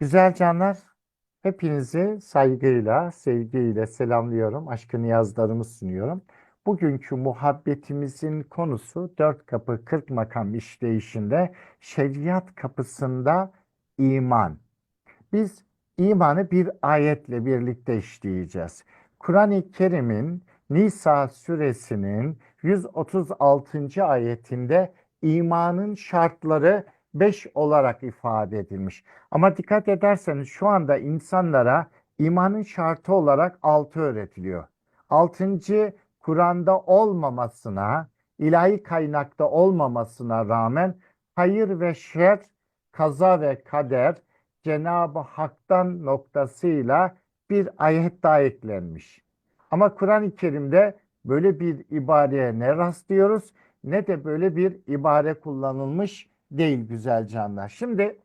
Güzel canlar, hepinizi saygıyla, sevgiyle selamlıyorum. Aşkı niyazlarımı sunuyorum. Bugünkü muhabbetimizin konusu dört kapı kırk makam işleyişinde şeriat kapısında iman. Biz imanı bir ayetle birlikte işleyeceğiz. Kur'an-ı Kerim'in Nisa suresinin 136. ayetinde imanın şartları 5 olarak ifade edilmiş. Ama dikkat ederseniz şu anda insanlara imanın şartı olarak 6 öğretiliyor. 6. Kur'an'da olmamasına, ilahi kaynakta olmamasına rağmen hayır ve şer, kaza ve kader Cenab-ı Hak'tan noktasıyla bir ayet daha eklenmiş. Ama Kur'an-ı Kerim'de böyle bir ibareye ne rastlıyoruz ne de böyle bir ibare kullanılmış değil güzel canlar. Şimdi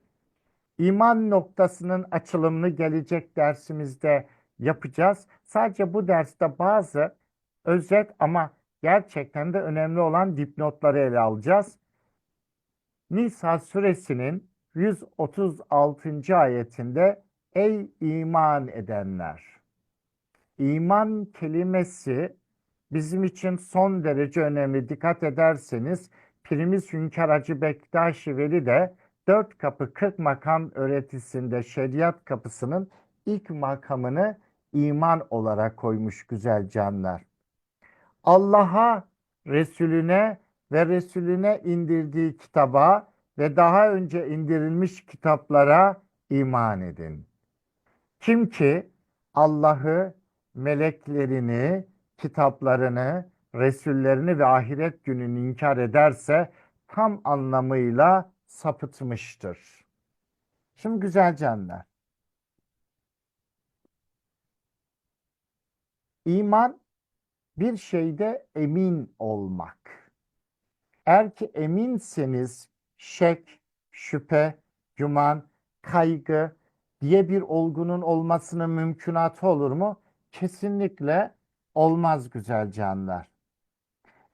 iman noktasının açılımını gelecek dersimizde yapacağız. Sadece bu derste bazı özet ama gerçekten de önemli olan dipnotları ele alacağız. Nisa suresinin 136. ayetinde Ey iman edenler! İman kelimesi bizim için son derece önemli. Dikkat ederseniz Pirimiz Hünkar Hacı Bektaşi Veli de dört kapı kırk makam öğretisinde şeriat kapısının ilk makamını iman olarak koymuş güzel canlar. Allah'a, Resulüne ve Resulüne indirdiği kitaba ve daha önce indirilmiş kitaplara iman edin. Kim ki Allah'ı, meleklerini, kitaplarını, Resullerini ve ahiret gününü inkar ederse tam anlamıyla sapıtmıştır. Şimdi güzel canlar. İman bir şeyde emin olmak. Eğer ki eminseniz şek, şüphe, güman, kaygı diye bir olgunun olmasının mümkünatı olur mu? Kesinlikle olmaz güzel canlar.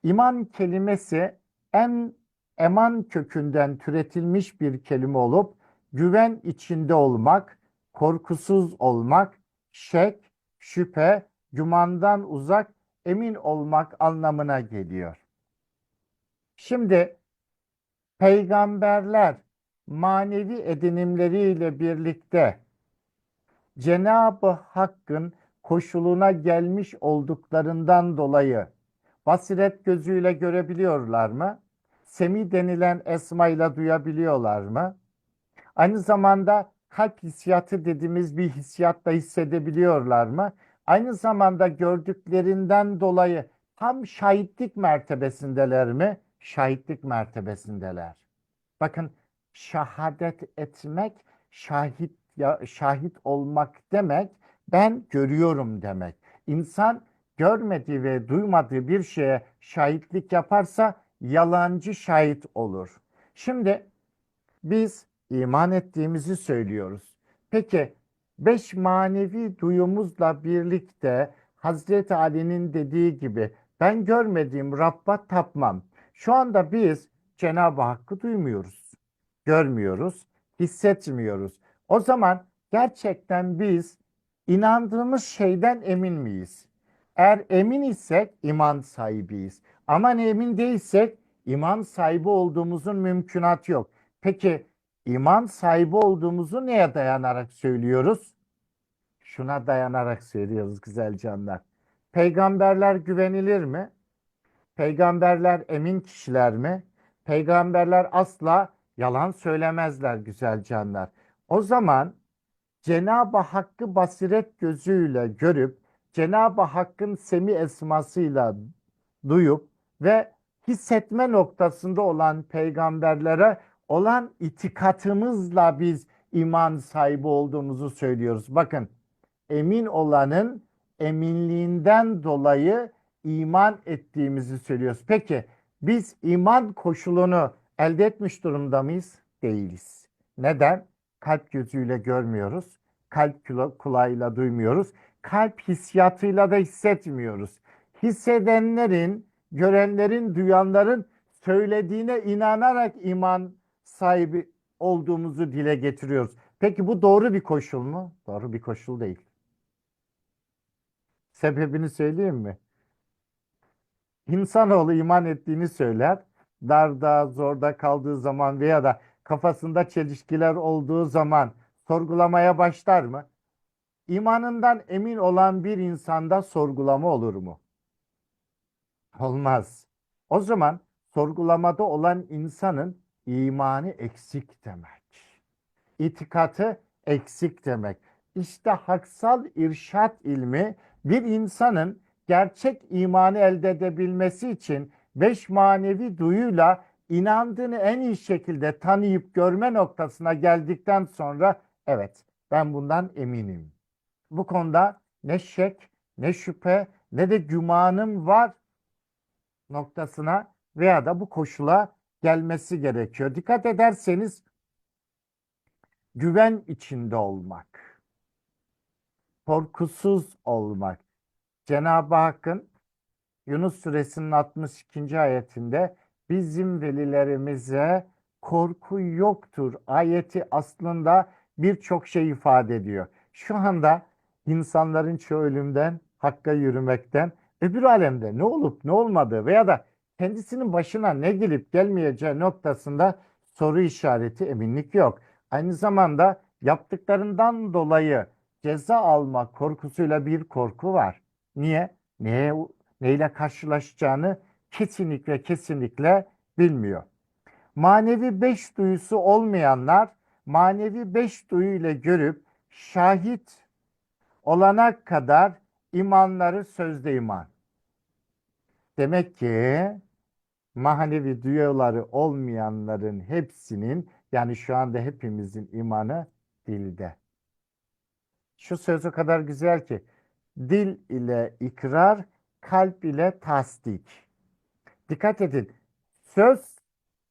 İman kelimesi en eman kökünden türetilmiş bir kelime olup güven içinde olmak, korkusuz olmak, şek, şüphe, gümandan uzak, emin olmak anlamına geliyor. Şimdi peygamberler manevi edinimleriyle birlikte Cenab-ı Hakk'ın koşuluna gelmiş olduklarından dolayı basiret gözüyle görebiliyorlar mı? Semi denilen esmayla duyabiliyorlar mı? Aynı zamanda kalp hissiyatı dediğimiz bir hissiyatla hissedebiliyorlar mı? Aynı zamanda gördüklerinden dolayı tam şahitlik mertebesindeler mi? Şahitlik mertebesindeler. Bakın şahadet etmek, şahit ya, şahit olmak demek, ben görüyorum demek. İnsan görmediği ve duymadığı bir şeye şahitlik yaparsa yalancı şahit olur. Şimdi biz iman ettiğimizi söylüyoruz. Peki beş manevi duyumuzla birlikte Hazreti Ali'nin dediği gibi ben görmediğim Rabb'a tapmam. Şu anda biz Cenab-ı Hakk'ı duymuyoruz, görmüyoruz, hissetmiyoruz. O zaman gerçekten biz inandığımız şeyden emin miyiz? Eğer emin isek iman sahibiyiz. Ama emin değilsek iman sahibi olduğumuzun mümkünatı yok. Peki iman sahibi olduğumuzu neye dayanarak söylüyoruz? Şuna dayanarak söylüyoruz güzel canlar. Peygamberler güvenilir mi? Peygamberler emin kişiler mi? Peygamberler asla yalan söylemezler güzel canlar. O zaman Cenab-ı Hakk'ı basiret gözüyle görüp Cenab-ı Hakk'ın semi esmasıyla duyup ve hissetme noktasında olan peygamberlere olan itikatımızla biz iman sahibi olduğumuzu söylüyoruz. Bakın emin olanın eminliğinden dolayı iman ettiğimizi söylüyoruz. Peki biz iman koşulunu elde etmiş durumda mıyız? Değiliz. Neden? Kalp gözüyle görmüyoruz. Kalp kulağıyla duymuyoruz. Kalp hissiyatıyla da hissetmiyoruz. Hissedenlerin, görenlerin, duyanların söylediğine inanarak iman sahibi olduğumuzu dile getiriyoruz. Peki bu doğru bir koşul mu? Doğru bir koşul değil. Sebebini söyleyeyim mi? İnsanoğlu iman ettiğini söyler. Darda, zorda kaldığı zaman veya da kafasında çelişkiler olduğu zaman sorgulamaya başlar mı? İmanından emin olan bir insanda sorgulama olur mu? Olmaz. O zaman sorgulamada olan insanın imanı eksik demek. İtikatı eksik demek. İşte haksal irşat ilmi bir insanın gerçek imanı elde edebilmesi için beş manevi duyuyla inandığını en iyi şekilde tanıyıp görme noktasına geldikten sonra evet ben bundan eminim. Bu konuda ne şek, ne şüphe, ne de gümanım var noktasına veya da bu koşula gelmesi gerekiyor. Dikkat ederseniz güven içinde olmak, korkusuz olmak. Cenab-ı Hakk'ın Yunus suresinin 62. ayetinde bizim velilerimize korku yoktur ayeti aslında birçok şey ifade ediyor. Şu anda insanların çoğu ölümden, hakka yürümekten, öbür alemde ne olup ne olmadığı veya da kendisinin başına ne gelip gelmeyeceği noktasında soru işareti eminlik yok. Aynı zamanda yaptıklarından dolayı ceza alma korkusuyla bir korku var. Niye? Neye, neyle karşılaşacağını kesinlikle kesinlikle bilmiyor. Manevi beş duyusu olmayanlar manevi beş duyu ile görüp şahit olana kadar imanları sözde iman. Demek ki manevi duyuları olmayanların hepsinin yani şu anda hepimizin imanı dilde. Şu söz o kadar güzel ki dil ile ikrar, kalp ile tasdik. Dikkat edin. Söz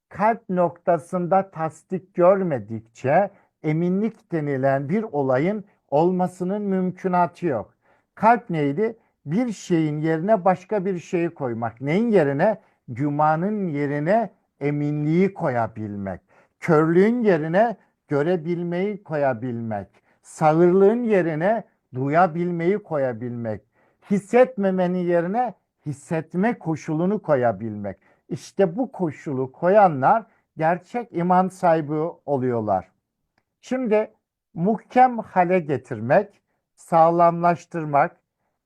kalp noktasında tasdik görmedikçe eminlik denilen bir olayın olmasının mümkünatı yok. Kalp neydi? Bir şeyin yerine başka bir şeyi koymak. Neyin yerine? Gümanın yerine eminliği koyabilmek. Körlüğün yerine görebilmeyi koyabilmek. Sağırlığın yerine duyabilmeyi koyabilmek. Hissetmemenin yerine hissetme koşulunu koyabilmek. İşte bu koşulu koyanlar gerçek iman sahibi oluyorlar. Şimdi muhkem hale getirmek, sağlamlaştırmak,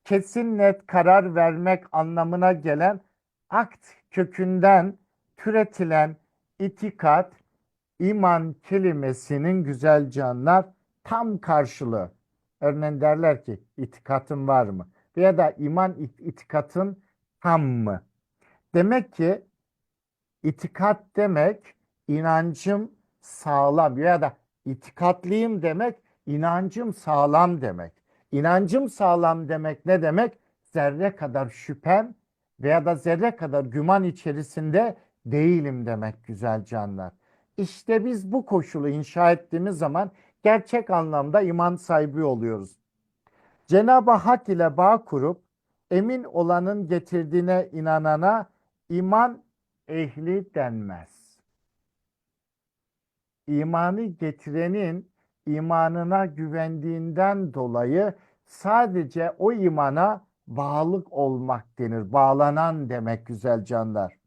kesin net karar vermek anlamına gelen akt kökünden türetilen itikat, iman kelimesinin güzel canlar tam karşılığı. Örneğin derler ki itikatın var mı? Veya da iman it itikatın tam mı? Demek ki itikat demek inancım sağlam ya da itikatlıyım demek inancım sağlam demek. İnancım sağlam demek ne demek? Zerre kadar şüphem veya da zerre kadar güman içerisinde değilim demek güzel canlar. İşte biz bu koşulu inşa ettiğimiz zaman gerçek anlamda iman sahibi oluyoruz. Cenab-ı Hak ile bağ kurup emin olanın getirdiğine inanana iman ehli denmez. İmanı getirenin imanına güvendiğinden dolayı sadece o imana bağlılık olmak denir. Bağlanan demek güzel canlar.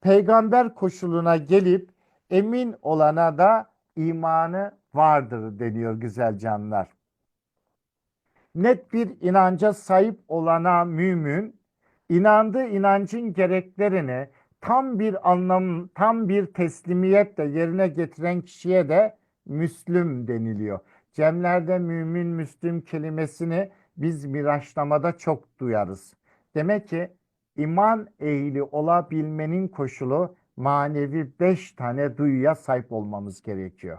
Peygamber koşuluna gelip emin olana da imanı vardır deniyor güzel canlar. Net bir inanca sahip olana mümin, inandığı inancın gereklerini tam bir anlam, tam bir teslimiyetle yerine getiren kişiye de Müslüm deniliyor. Cemlerde mümin, Müslüm kelimesini biz miraçlamada çok duyarız. Demek ki iman ehli olabilmenin koşulu manevi beş tane duyuya sahip olmamız gerekiyor.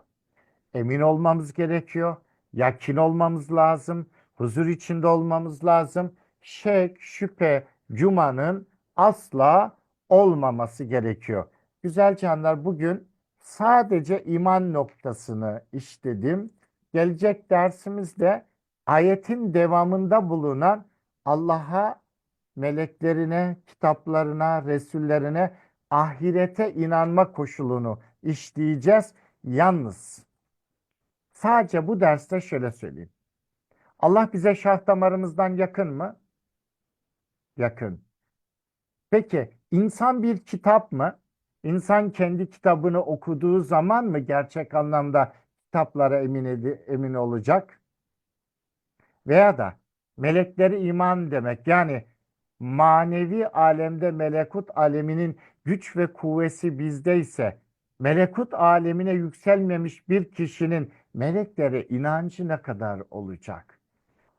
Emin olmamız gerekiyor. Yakin olmamız lazım. Huzur içinde olmamız lazım. Şek, şüphe, cumanın asla olmaması gerekiyor. Güzel canlar bugün sadece iman noktasını işledim. Gelecek dersimizde ayetin devamında bulunan Allah'a, meleklerine, kitaplarına, resullerine, ahirete inanma koşulunu işleyeceğiz. Yalnız sadece bu derste şöyle söyleyeyim. Allah bize şah damarımızdan yakın mı? Yakın. Peki insan bir kitap mı? İnsan kendi kitabını okuduğu zaman mı gerçek anlamda kitaplara emin, edi- emin olacak? Veya da melekleri iman demek yani manevi alemde melekut aleminin güç ve kuvvesi bizdeyse melekut alemine yükselmemiş bir kişinin meleklere inancı ne kadar olacak?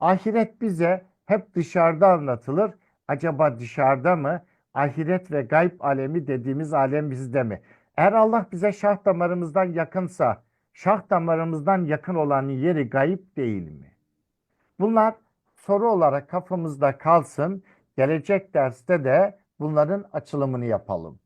Ahiret bize hep dışarıda anlatılır. Acaba dışarıda mı? Ahiret ve gayb alemi dediğimiz alem bizde mi? Eğer Allah bize şah damarımızdan yakınsa, şah damarımızdan yakın olan yeri gayb değil mi? Bunlar soru olarak kafamızda kalsın. Gelecek derste de bunların açılımını yapalım.